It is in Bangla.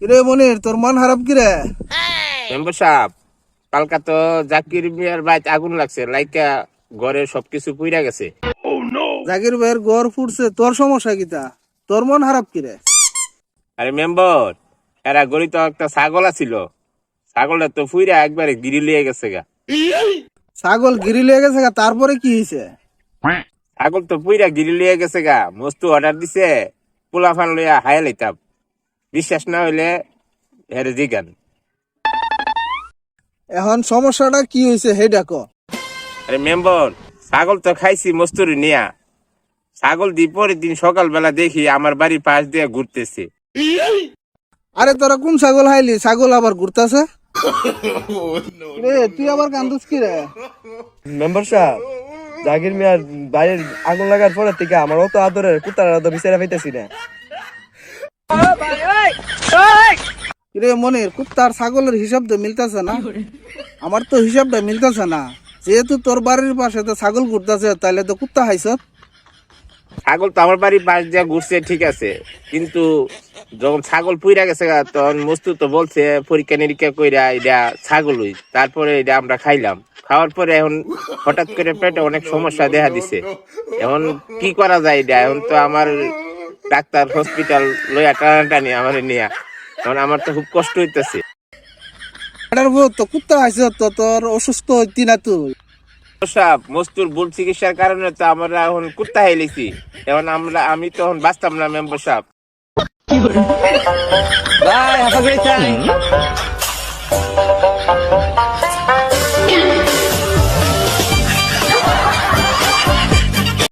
কিরে মনির তোর মন খারাপ কিরে? মেম্বার সাহেব কালকা তো জাকির মিয়ার বাইত আগুন লাগছে লাইকা ঘরের সবকিছু পুইরা গেছে। জাকির ভাইয়ের গড় ফুটছে তোর সমস্যা কিতা তোর মন খারাপ কিরে? আরে মেম্বার এরা গরিত একটা ছাগল আছিল। ছাগলটা তো ফুইরা একবারে গিরি লিয়ে গেছে গা। ছাগল গিরি লিয়ে গেছে গা, তারপরে কি হয়েছে ছাগল তো পুইরা গিরি লিয়ে গেছে গা মস্তু অর্ডার দিছে পোলা ফান লইয়া হায়া লইতাম। বিশ্বাস না হইলে হেরে জিগান। এখন সমস্যাটা কি হয়েছে হে ডাকো। আরে মেম্বার ছাগল তো খাইছি মস্তুরি নিয়া। ছাগল দি পরের দিন সকালবেলা দেখি আমার বাড়ির পাশ দিয়ে ঘুরতেছে। আরে তোরা কোন ছাগল হাইলি ছাগল আবার ঘুরতাছে? রে তুই আবার কান্দুস কি রে? মেম্বার সাহেব জাগির মিয়ার বাইরের আগুন লাগার পরে থেকে আমার অত আদরের কুত্তারা তো বিচারা পাইতেছি না। রে মনির কুত্তার ছাগলের হিসাব তো মিলতেছে না? আমার তো হিসাবটা মিলতেছে না। যেহেতু তোর বাড়ির পাশে তো ছাগল ঘুরতেছে তাহলে তো কুত্তা হাইছ ছাগল তো আমার বাড়ির পাশ দিয়ে ঘুরছে ঠিক আছে। কিন্তু যখন ছাগল পুইরা গেছে তখন মস্তু তো বলছে পরীক্ষা নিরীক্ষা কইরা এটা ছাগল হই তারপরে এটা আমরা খাইলাম। খাওয়ার পরে এখন হঠাৎ করে পেটে অনেক সমস্যা দেখা দিছে। এখন কি করা যায় এটা? এখন তো আমার ডাক্তার হসপিটাল লইয়া টানাটানি আমার নিয়া। এখন আমার তো খুব কষ্ট হইতেছে। তো কুত্তা হাইছ তো তোর অসুস্থ হইতি না তুই? সাপ মস্তুর ভুল চিকিৎসার কারণে তো আমরা এখন কুত্তা হেলেছি এখন আমরা আমি তখন বাঁচতাম না মেম্বার সাহেব। great half a